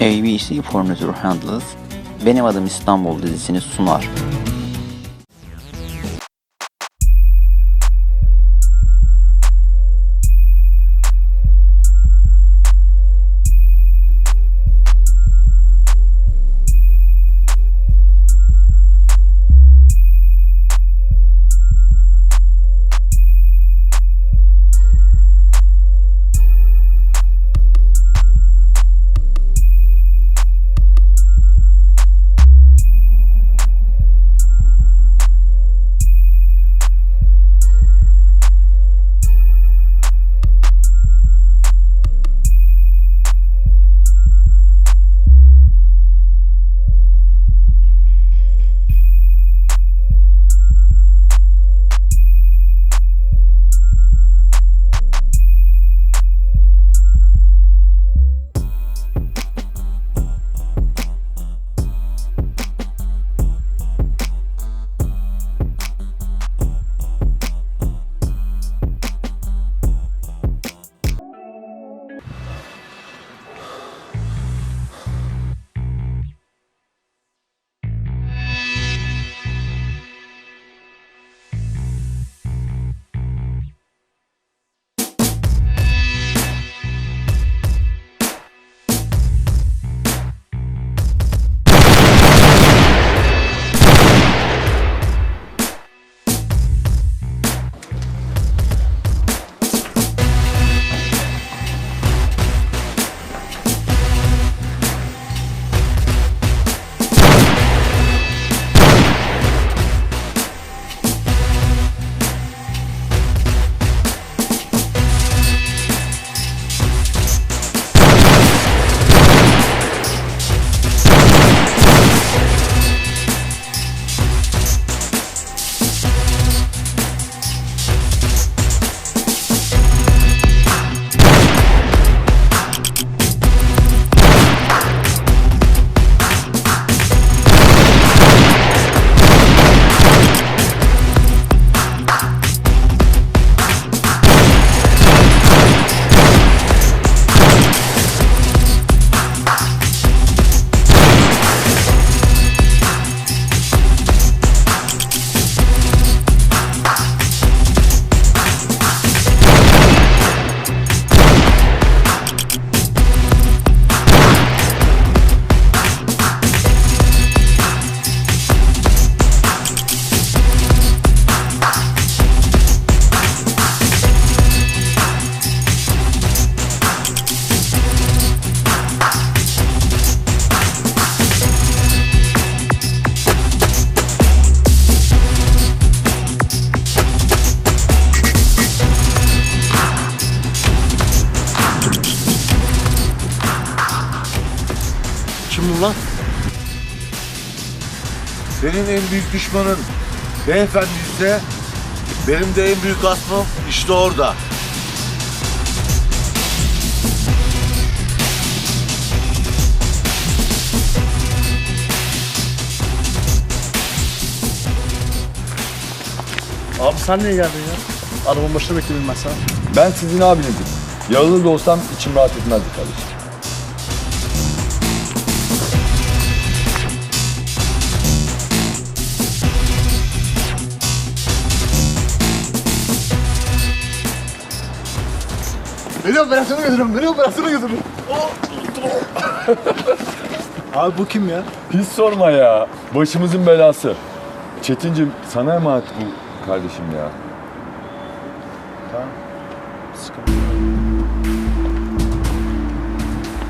ABC Furniture Handlers Benim Adım İstanbul dizisini sunar. Senin en büyük düşmanın beyefendi ise benim de en büyük asmım işte orada. Abi sen niye geldin ya? Arabanın başında bekledim ben sana. Ben sizin abinizim. Yağlı da olsam içim rahat etmezdi kardeşim. Beni operasyona götürün, beni operasyona götürün. Abi bu kim ya? Hiç sorma ya. Başımızın belası. Çetincim sana emanet bu kardeşim ya.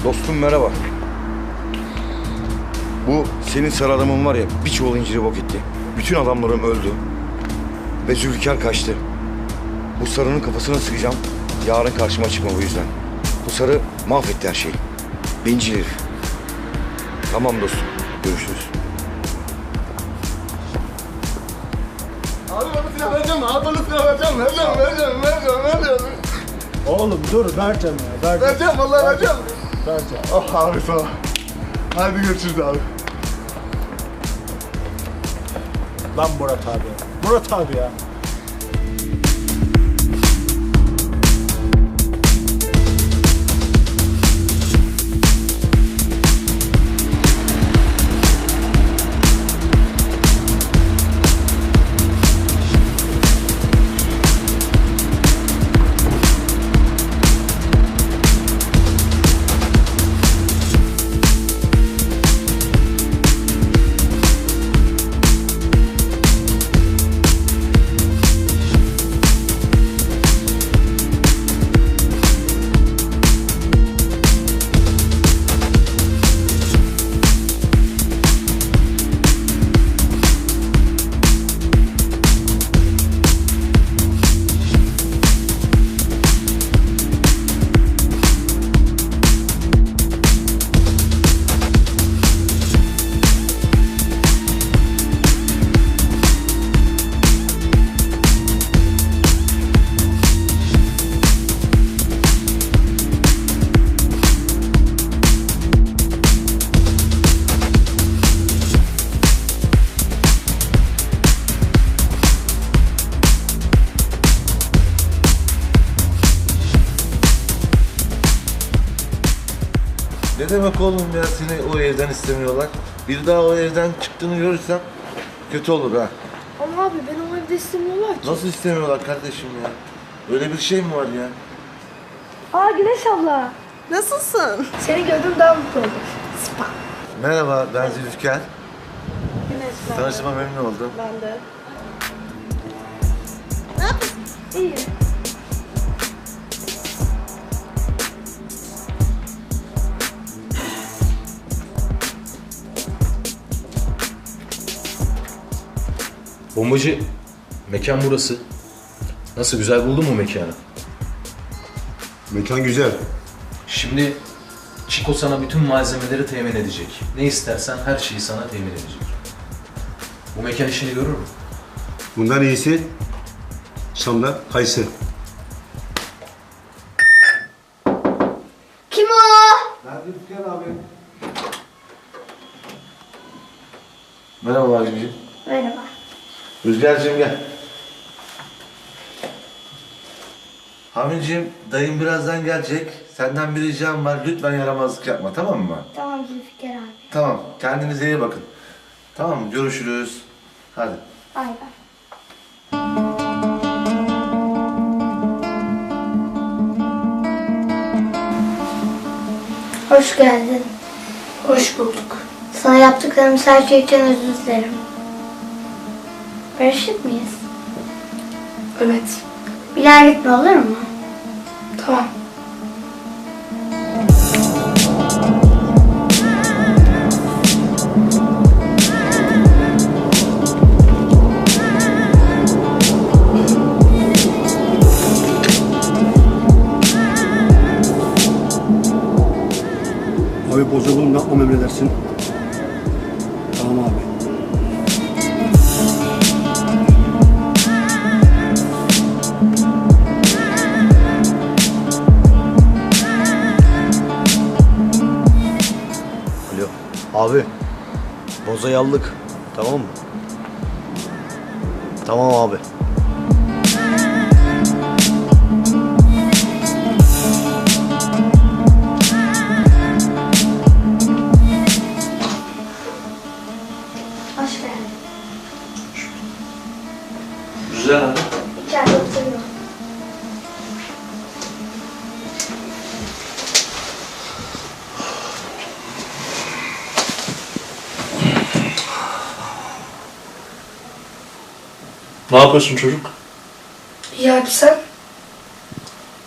Dostum merhaba. Bu senin sarı adamın var ya bir çuval inciri bok etti. Bütün adamlarım öldü. Ve Zülfikar kaçtı. Bu sarının kafasına sıkacağım. Yarın karşıma çıkma bu yüzden. Bu sarı mahvetti her şeyi. Bencil herif. Tamam dostum. Görüşürüz. Abi bana silah vereceğim, abi bana silah vereceğim, vereceğim, vereceğim, vereceğim, vereceğim. Oğlum dur, vereceğim ya, vereceğim. Vereceğim, vallahi vereceğim. Vereceğim. Oh abi sağ ol. Hadi görüşürüz abi. Lan Murat abi. Murat abi ya. Ne demek oğlum ya seni o evden istemiyorlar? Bir daha o evden çıktığını görürsem kötü olur ha. Ama abi beni o evde istemiyorlar ki. Nasıl istemiyorlar kardeşim ya? Öyle bir şey mi var ya? Aa Güneş abla. Nasılsın? Seni gördüm daha mutlu oldum. Spa. Merhaba ben Zülfikar. Güneş ben de. Tanışma memnun oldum. Ben de. Ne yapıyorsun? İyi. Bombacı, mekan burası. Nasıl güzel buldun mu mekanı? Mekan güzel. Şimdi Çiko sana bütün malzemeleri temin edecek. Ne istersen her şeyi sana temin edecek. Bu mekan işini görür mü? Bundan iyisi Şam'da kayısı. Kim o? Merhaba abicim. Merhaba. Rüzgar'cığım gel. Hamicim dayım birazdan gelecek. Senden bir ricam var. Lütfen yaramazlık yapma tamam mı? Tamam Zülfikar abi. Tamam. Kendinize iyi bakın. Tamam mı? Görüşürüz. Hadi. Bay bay. Hoş geldin. Hoş bulduk. Sana yaptıklarımız her şey için özür dilerim. Barışık mıyız? Evet. Bir daha gitme olur mu? Tamam. Abi bozulduğunu yapmam emredersin. Abi. Boza yallık. Tamam mı? Tamam abi. Hoş geldin. Güzel Ne yapıyorsun çocuk? İyi abi sen?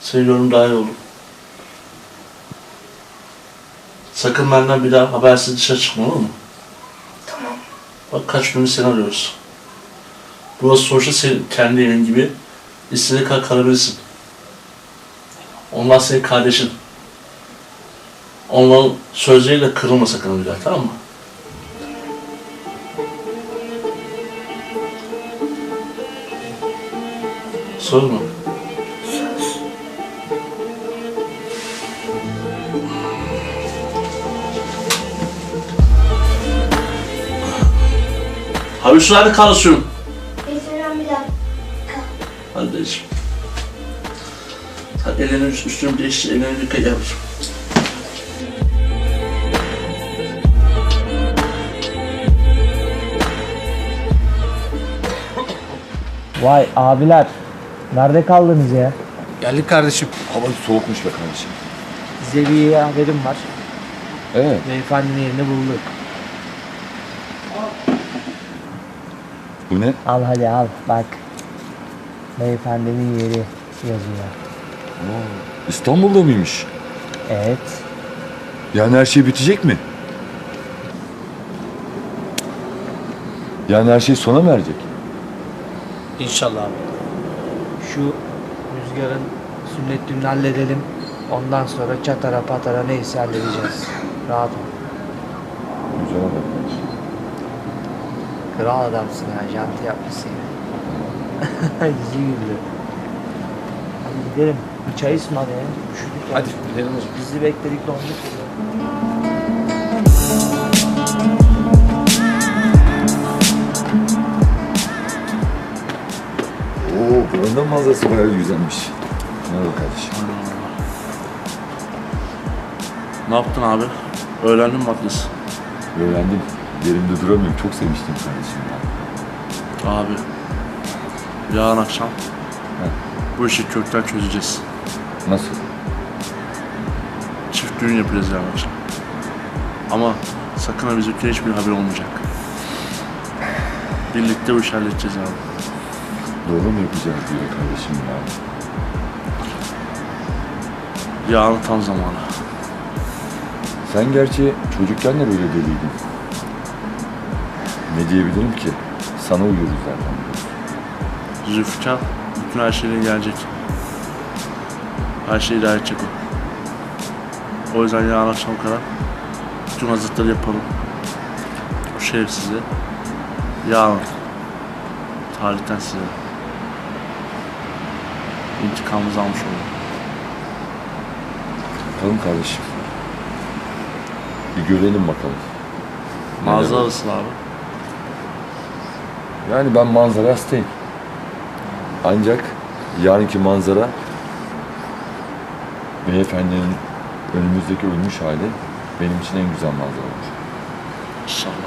Seni gördüm daha iyi oldum. Sakın benden bir daha habersiz dışarı çıkma olur mu? Tamam. Bak kaç gündür seni arıyoruz. Burası sonuçta senin kendi evin gibi. İstediğin kadar kalabilirsin. Onlar senin kardeşin. Onların sözleriyle kırılma sakın bir daha tamam mı? Söz mü? Abi şu hadi kalsın. Getiriyorum bir dakika. Hadi dayıcım. Sen elini üst- üstünü değiştir, elini yıka yavrum. Vay abiler. Nerede kaldınız ya? Geldik kardeşim. Hava soğukmuş be kardeşim. Size bir haberim var. Evet. Beyefendinin yerini bulduk. Bu ne? Al hadi al bak. Beyefendinin yeri yazıyor. İstanbul'da mıymış? Evet. Yani her şey bitecek mi? Yani her şey sona mı erecek? İnşallah abi. Şu rüzgarın sünnet düğününü halledelim. Ondan sonra çatara patara neyse halledeceğiz. Rahat ol. Güzel kardeşim. Kral adamsın ya. Janti yapmışsın ya. Yüzü güldü. Hadi gidelim. Bir çay ısmar ya. Üşüdük ya. Hadi gidelim o zaman. Bizi bekledik donduk. Buranın manzarası bayağı güzelmiş. Merhaba kardeşim. Ne yaptın abi? Öğrendim maddesi. Öğrendim. Yerimde duramıyorum. Çok sevmiştim kardeşim ya. Abi. Yarın akşam bu işi kökten çözeceğiz. Nasıl? Çift düğün yapacağız yarın akşam. Ama sakın ha bizimkine hiçbir haber olmayacak. Birlikte bu işi halledeceğiz abi. Doğru mu yapacağız diyor kardeşim ya. Yarın tam zamanı. Sen gerçi çocukken de böyle deliydin. Ne diyebilirim ki? Sana uyuyoruz zaten. Zülfikar bütün her şeyle gelecek. Her şeyi idare edecek o. O yüzden yarın akşam kadar bütün hazırlıkları yapalım. Bu şerefsizi yarın tarihten size intikamımızı almış olalım. Bakalım kardeşim. Bir görelim bakalım. Mağaza arasın abi. Yani ben manzara hastayım. Ancak yarınki manzara beyefendinin önümüzdeki ölmüş hali benim için en güzel manzara olur. İnşallah.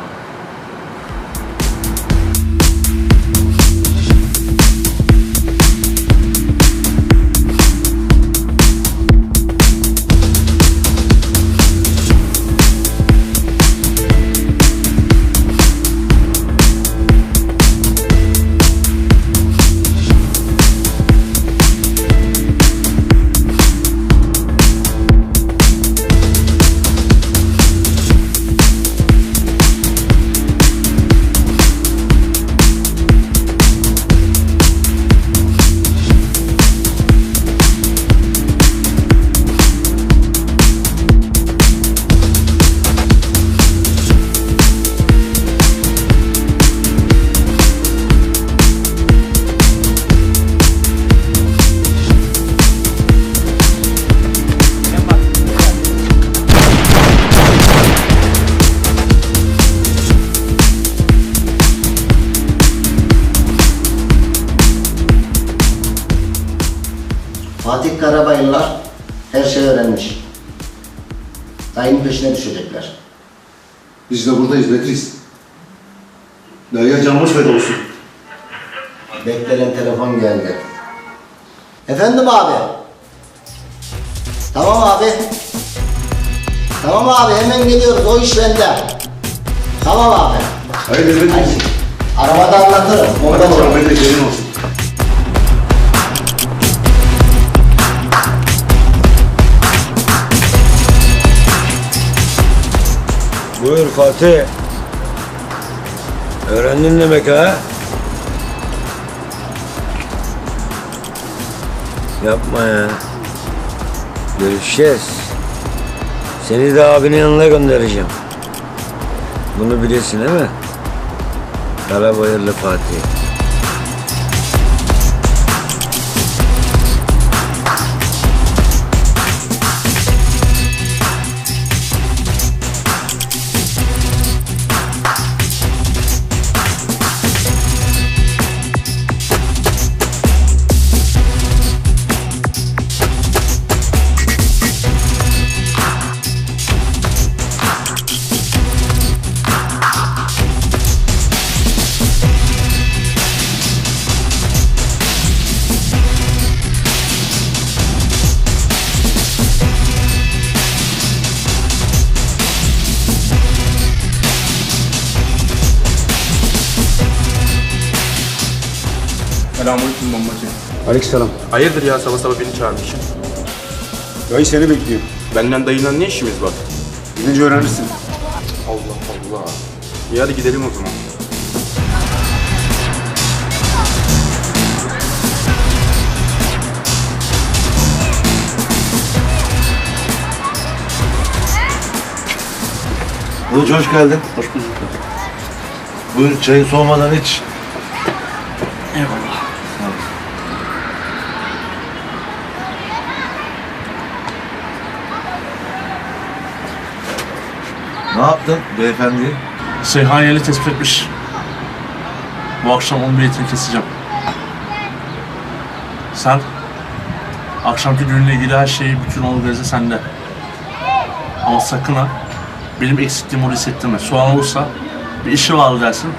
Buradayız Betriz. Derya canımız feda olsun. Beklenen telefon geldi. Efendim abi. Tamam abi. Tamam abi hemen geliyoruz o iş bende. Tamam abi. Haydi. Haydi. Arabada anlatırım. Rahmetli gelin olsun. Buyur Fatih. Öğrendin demek ha? Yapma ya. Görüşeceğiz. Seni de abinin yanına göndereceğim. Bunu bilirsin değil mi? Karabayırlı Fatih. Aleykümselam. Hayırdır ya sabah sabah beni çağırmışsın. Dayı seni bekliyor. Benden dayından ne işimiz var? Gidince öğrenirsin. Allah Allah. İyi hadi gidelim o zaman. Buyur hoş geldin. Hoş bulduk. Buyur çayı soğumadan iç. Ne yaptın beyefendi? Seyhan yeri tespit etmiş. Bu akşam onun biletini keseceğim. Sen akşamki düğünle ilgili her şeyi bütün organize sende. Ama sakın ha benim eksikliğimi orada hissettirme. Soğan olursa bir işi var dersin.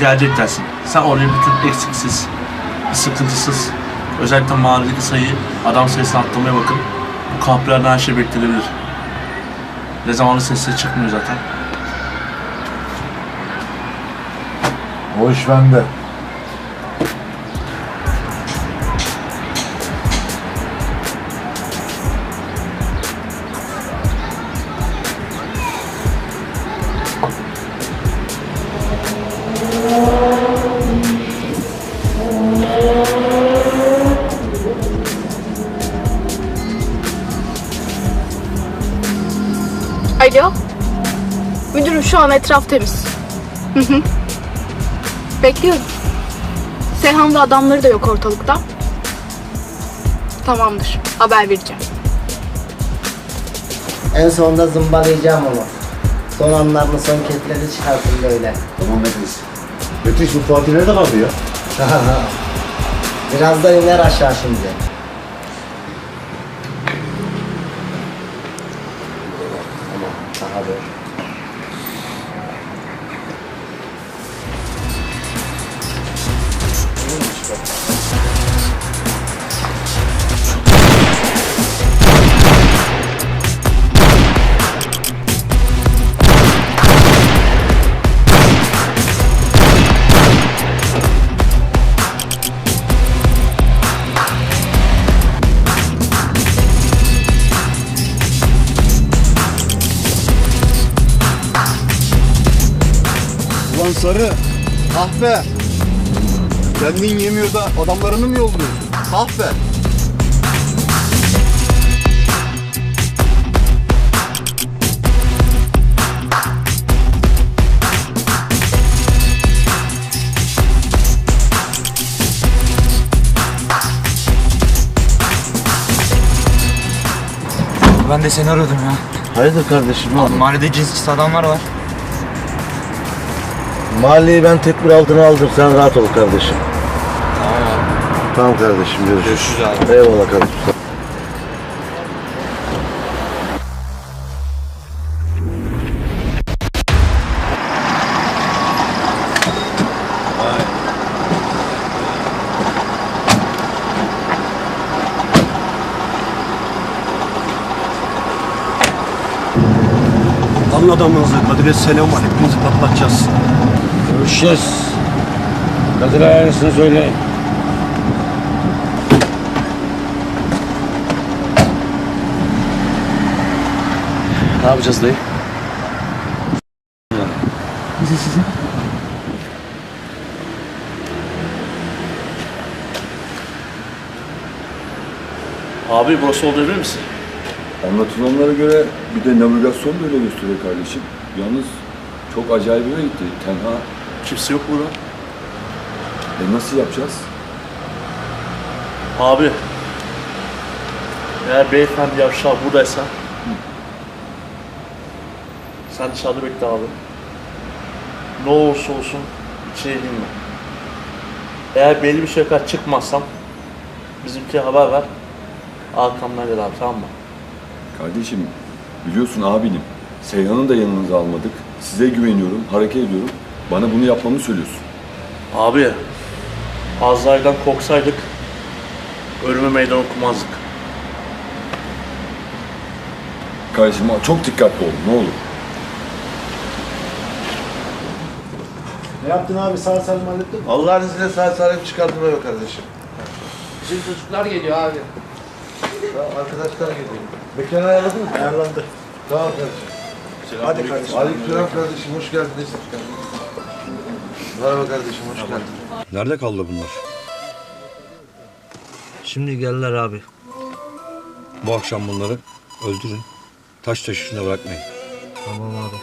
Gelecek dersin. Sen oraya bütün eksiksiz, sıkıntısız, özellikle mahalledeki sayıyı, adam sayısını arttırmaya bakın. Bu kahpelerden her şey beklenebilir. Ne zamanlı sesleri çıkmıyor zaten. O iş bende. An etraf temiz. Hı hı. Bekliyorum. Seyhan ve adamları da yok ortalıkta. Tamamdır. Haber vereceğim. En sonunda zımbalayacağım onu. Son anlarını son ketleri çıkartın böyle. Tamam Metis. Metis bu Fatih nerede kaldı ya? Biraz da iner aşağı şimdi. Ah be. Kendin yemiyor da adamlarını mı yolluyorsun? Ah be. Ben de seni arıyordum ya. Hayırdır kardeşim? Abi mahallede cinsiz adamlar var. Mahalleyi ben tedbir altına aldım. Sen rahat ol kardeşim. Tamam Tamam kardeşim görüşürüz. Görüşürüz abi. Eyvallah kardeşim. Alın adamınızı. Kadir'e selam var. Hepinizi patlatacağız. Görüşeceğiz. Kadir ayarısını söyleyin. Ne yapacağız dayı? Abi burası olabilir misin? Anlatılanlara göre bir de navigasyon da öyle gösteriyor kardeşim. Yalnız çok acayip bir yere gitti. Tenha. Kimse yok burada. E nasıl yapacağız? Abi. Eğer beyefendi yavşağı buradaysa sen dışarıda bekle abi. Ne olursa olsun içeri girme. Eğer belli bir şeye kadar çıkmazsam bizimkiye haber ver. Arkamdan gel abi tamam mı? Kardeşim biliyorsun abinim. Seyhan'ı da yanınıza almadık. Size güveniyorum, hareket ediyorum. Bana bunu yapmamı söylüyorsun. Abi Azrail'den korksaydık ölüme meydan okumazdık. Kardeşim çok dikkatli olun ne olur. Ne yaptın abi? Sağ salim hallettin mi? Allah'ın izniyle sağ salim çıkardım eve kardeşim. Bizim çocuklar geliyor abi. Tamam, arkadaşlar geliyor. Mekanı ayarladın mı? Ayarlandı. Tamam kardeşim. Hadi kardeşim. Aleykümselam kardeşim, hoş geldiniz. Merhaba kardeşim, hoş geldin. Nerede kaldı bunlar? Şimdi geldiler abi. Bu akşam bunları öldürün. Taş taş üstünde bırakmayın. Tamam abi.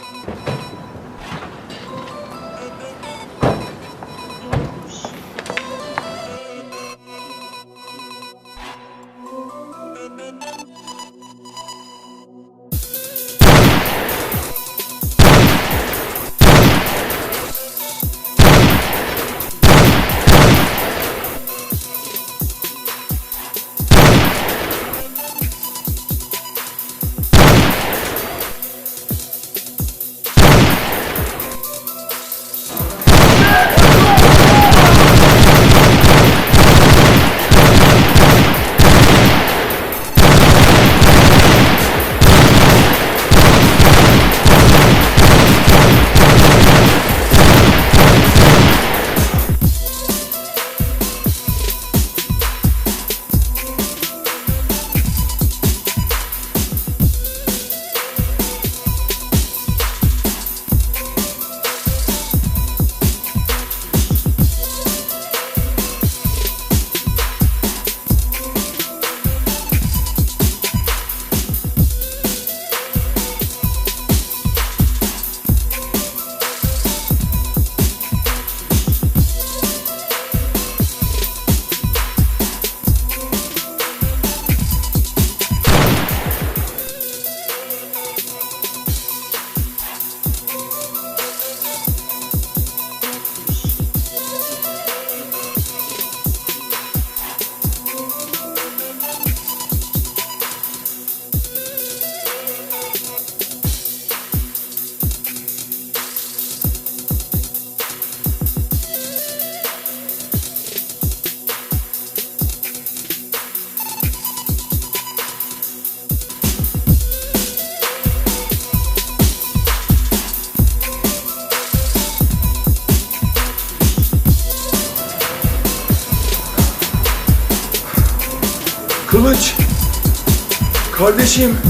Kardeşim.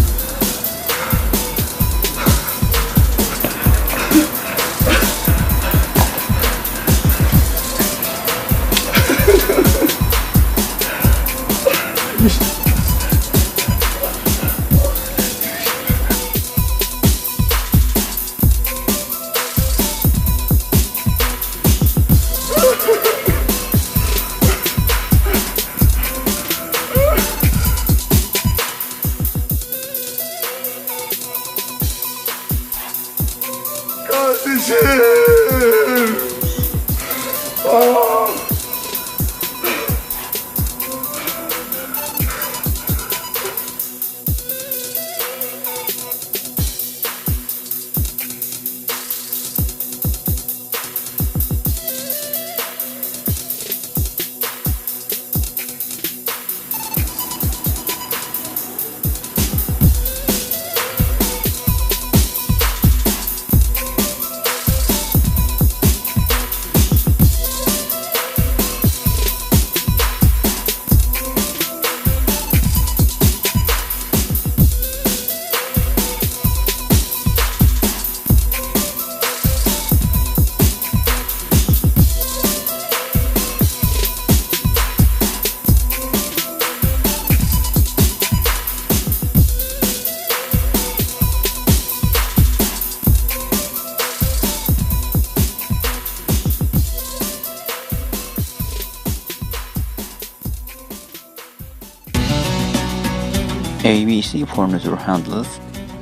ABC Furniture Handlers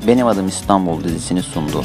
Benim Adım İstanbul dizisini sundu.